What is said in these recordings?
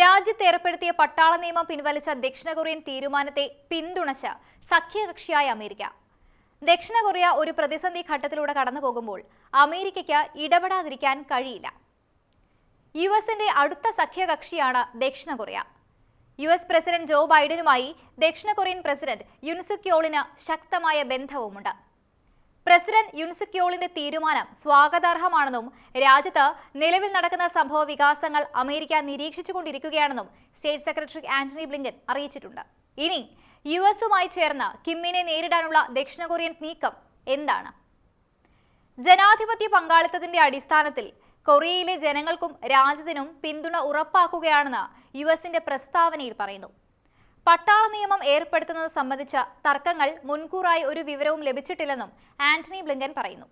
രാജ്യത്ത് ഏർപ്പെടുത്തിയ പട്ടാള നിയമം പിൻവലിച്ച ദക്ഷിണ കൊറിയൻ തീരുമാനത്തെ പിന്തുണച്ച സഖ്യകക്ഷിയായ അമേരിക്ക. ദക്ഷിണ കൊറിയ ഒരു പ്രതിസന്ധി ഘട്ടത്തിലൂടെ കടന്നു പോകുമ്പോൾ അമേരിക്കയ്ക്ക് ഇടപെടാതിരിക്കാൻ കഴിയില്ല. യു എസിന്റെ അടുത്ത സഖ്യകക്ഷിയാണ് ദക്ഷിണ Korea. U S president Joe ബൈഡനുമായി ദക്ഷിണ കൊറിയൻ പ്രസിഡന്റ് യുൻസുക്യോളിന് ശക്തമായ ബന്ധവുമുണ്ട്. പ്രസിഡന്റ് യുൻസുക്യോളിന്റെ തീരുമാനം സ്വാഗതാർഹമാണെന്നും രാജ്യത്ത് നിലവിൽ നടക്കുന്ന സംഭവ വികാസങ്ങൾ അമേരിക്ക നിരീക്ഷിച്ചുകൊണ്ടിരിക്കുകയാണെന്നും സ്റ്റേറ്റ് സെക്രട്ടറി ആന്റണി ബ്ലിങ്കൻ അറിയിച്ചിട്ടുണ്ട്. ഇനി യു എസുമായി ചേർന്ന് കിമ്മിനെ നേരിടാനുള്ള ദക്ഷിണ കൊറിയൻ നീക്കം എന്താണ്? ജനാധിപത്യ പങ്കാളിത്തത്തിന്റെ അടിസ്ഥാനത്തിൽ കൊറിയയിലെ ജനങ്ങൾക്കും രാജ്യത്തിനും പിന്തുണ ഉറപ്പാക്കുകയാണെന്ന് യു എസിന്റെ പ്രസ്താവനയിൽ പറയുന്നു. പട്ടാള നിയമം ഏർപ്പെടുത്തുന്നത് സംബന്ധിച്ച തർക്കങ്ങൾ മുൻകൂറായി ഒരു വിവരവും ലഭിച്ചിട്ടില്ലെന്നും ആന്റണി ബ്ലിങ്കൻ പറയുന്നു.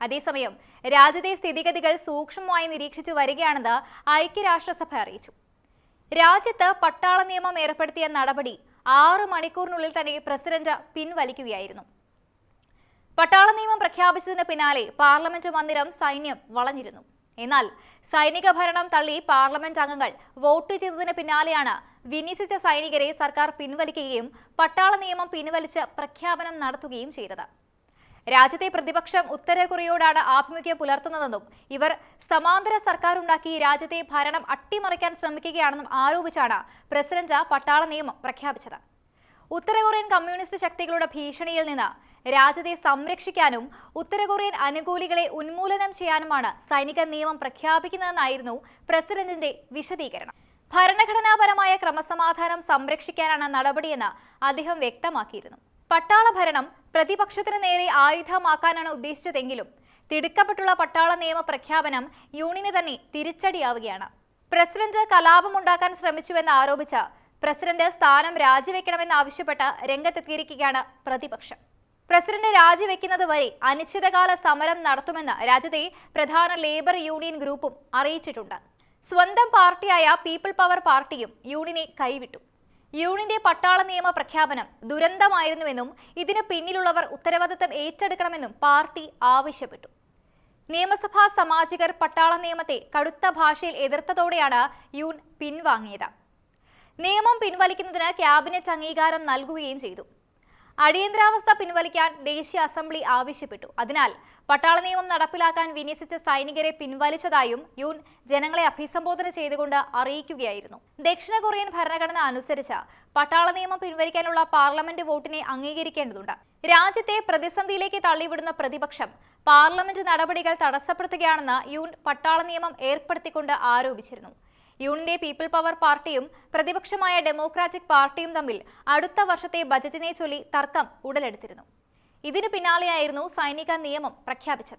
അതേസമയം രാജ്യത്തെ സ്ഥിതിഗതികൾ സൂക്ഷ്മമായി നിരീക്ഷിച്ചു വരികയാണെന്ന് ഐക്യരാഷ്ട്രസഭ അറിയിച്ചു. രാജ്യത്ത് പട്ടാള നിയമം ഏർപ്പെടുത്തിയ നടപടി ആറ് മണിക്കൂറിനുള്ളിൽ തന്നെ പ്രസിഡന്റ് പിൻവലിക്കുകയായിരുന്നു. പട്ടാള നിയമം പ്രഖ്യാപിച്ചതിന് പിന്നാലെ പാർലമെന്റ് മന്ദിരം സൈന്യം വളഞ്ഞിരുന്നു. എന്നാൽ സൈനിക ഭരണം തള്ളി പാർലമെന്റ് അംഗങ്ങൾ വോട്ട് ചെയ്തതിന് പിന്നാലെയാണ് വിന്യസിച്ച സൈനികരെ സർക്കാർ പിൻവലിക്കുകയും പട്ടാള നിയമം പിൻവലിച്ച് പ്രഖ്യാപനം നടത്തുകയും ചെയ്തത്. രാജ്യത്തെ പ്രതിപക്ഷം ഉത്തര കൊറിയയോടാണ് ആഭിമുഖ്യം പുലർത്തുന്നതെന്നും ഇവർ സമാന്തര സർക്കാർ ഉണ്ടാക്കി രാജ്യത്തെ ഭരണം അട്ടിമറിക്കാൻ ശ്രമിക്കുകയാണെന്നും ആരോപിച്ചാണ് പ്രസിഡന്റ് പട്ടാള നിയമം പ്രഖ്യാപിച്ചത്. ഉത്തര കൊറിയൻ കമ്മ്യൂണിസ്റ്റ് ശക്തികളുടെ ഭീഷണിയിൽ നിന്ന് രാജ്യത്തെ സംരക്ഷിക്കാനും ഉത്തരകൊറിയൻ അനുകൂലികളെ ഉന്മൂലനം ചെയ്യാനുമാണ് സൈനിക നിയമം പ്രഖ്യാപിക്കുന്നതെന്നായിരുന്നു പ്രസിഡന്റിന്റെ വിശദീകരണം. ഭരണഘടനാപരമായ ക്രമസമാധാനം സംരക്ഷിക്കാനാണ് നടപടിയെന്ന് അദ്ദേഹം വ്യക്തമാക്കിയിരുന്നു. പട്ടാള ഭരണം പ്രതിപക്ഷത്തിന് നേരെ ആയുധമാക്കാനാണ് ഉദ്ദേശിച്ചതെങ്കിലും തിടുക്കപ്പെട്ടുള്ള പട്ടാള നിയമ പ്രഖ്യാപനം യൂണിന് തന്നെ തിരിച്ചടിയാവുകയാണ്. പ്രസിഡന്റ് കലാപമുണ്ടാക്കാൻ ശ്രമിച്ചുവെന്ന് ആരോപിച്ച പ്രസിഡന്റ് സ്ഥാനം രാജിവെക്കണമെന്ന് ആവശ്യപ്പെട്ട് രംഗത്തെത്തിയിരിക്കുകയാണ് പ്രതിപക്ഷം. പ്രസിഡന്റ് രാജിവെക്കുന്നത് വരെ അനിശ്ചിതകാല സമരം നടത്തുമെന്ന് രാജ്യത്തെ പ്രധാന ലേബർ യൂണിയൻ ഗ്രൂപ്പും അറിയിച്ചിട്ടുണ്ട്. സ്വന്തം പാർട്ടിയായ പീപ്പിൾ പവർ പാർട്ടിയും യൂണിയനെ കൈവിട്ടു. യൂണിയന്റെ പട്ടാള നിയമ പ്രഖ്യാപനം ദുരന്തമായിരുന്നുവെന്നും ഇതിന് പിന്നിലുള്ളവർ ഉത്തരവാദിത്തം ഏറ്റെടുക്കണമെന്നും പാർട്ടി ആവശ്യപ്പെട്ടു. നിയമസഭാ സമാജികർ പട്ടാള നിയമത്തെ കടുത്ത ഭാഷയിൽ എതിർത്തതോടെയാണ് യൂൺ പിൻവാങ്ങിയത്. നിയമം പിൻവലിക്കുന്നതിന് ക്യാബിനറ്റ് അംഗീകാരം നൽകുകയും ചെയ്തു. അടിയന്തരാവസ്ഥ പിൻവലിക്കാൻ ദേശീയ അസംബ്ലി ആവശ്യപ്പെട്ടു. അതിനാൽ പട്ടാള നിയമം നടപ്പിലാക്കാൻ വിന്യസിച്ച സൈനികരെ പിൻവലിച്ചതായും യൂൻ ജനങ്ങളെ അഭിസംബോധന ചെയ്തുകൊണ്ട് അറിയിക്കുകയായിരുന്നു. ദക്ഷിണ കൊറിയൻ ഭരണഘടന അനുസരിച്ച് പട്ടാള നിയമം പിൻവലിക്കാനുള്ള പാർലമെന്റ് വോട്ടിനെ അംഗീകരിക്കേണ്ടതുണ്ട്. രാജ്യത്തെ പ്രതിസന്ധിയിലേക്ക് തള്ളിവിടുന്ന പ്രതിപക്ഷം പാർലമെന്റ് നടപടികൾ തടസ്സപ്പെടുത്തുകയാണെന്ന് യൂൻ പട്ടാള നിയമം ഏർപ്പെടുത്തിക്കൊണ്ട് ആരോപിച്ചിരുന്നു. യൂണിന്റെ പീപ്പിൾ പവർ പാർട്ടിയും പ്രതിപക്ഷമായ ഡെമോക്രാറ്റിക് പാർട്ടിയും തമ്മിൽ അടുത്ത വർഷത്തെ ബജറ്റിനെ ചൊല്ലി തർക്കം ഉടലെടുത്തിരുന്നു. ഇതിനു പിന്നാലെയായിരുന്നു സൈനിക നിയമം പ്രഖ്യാപിച്ചത്.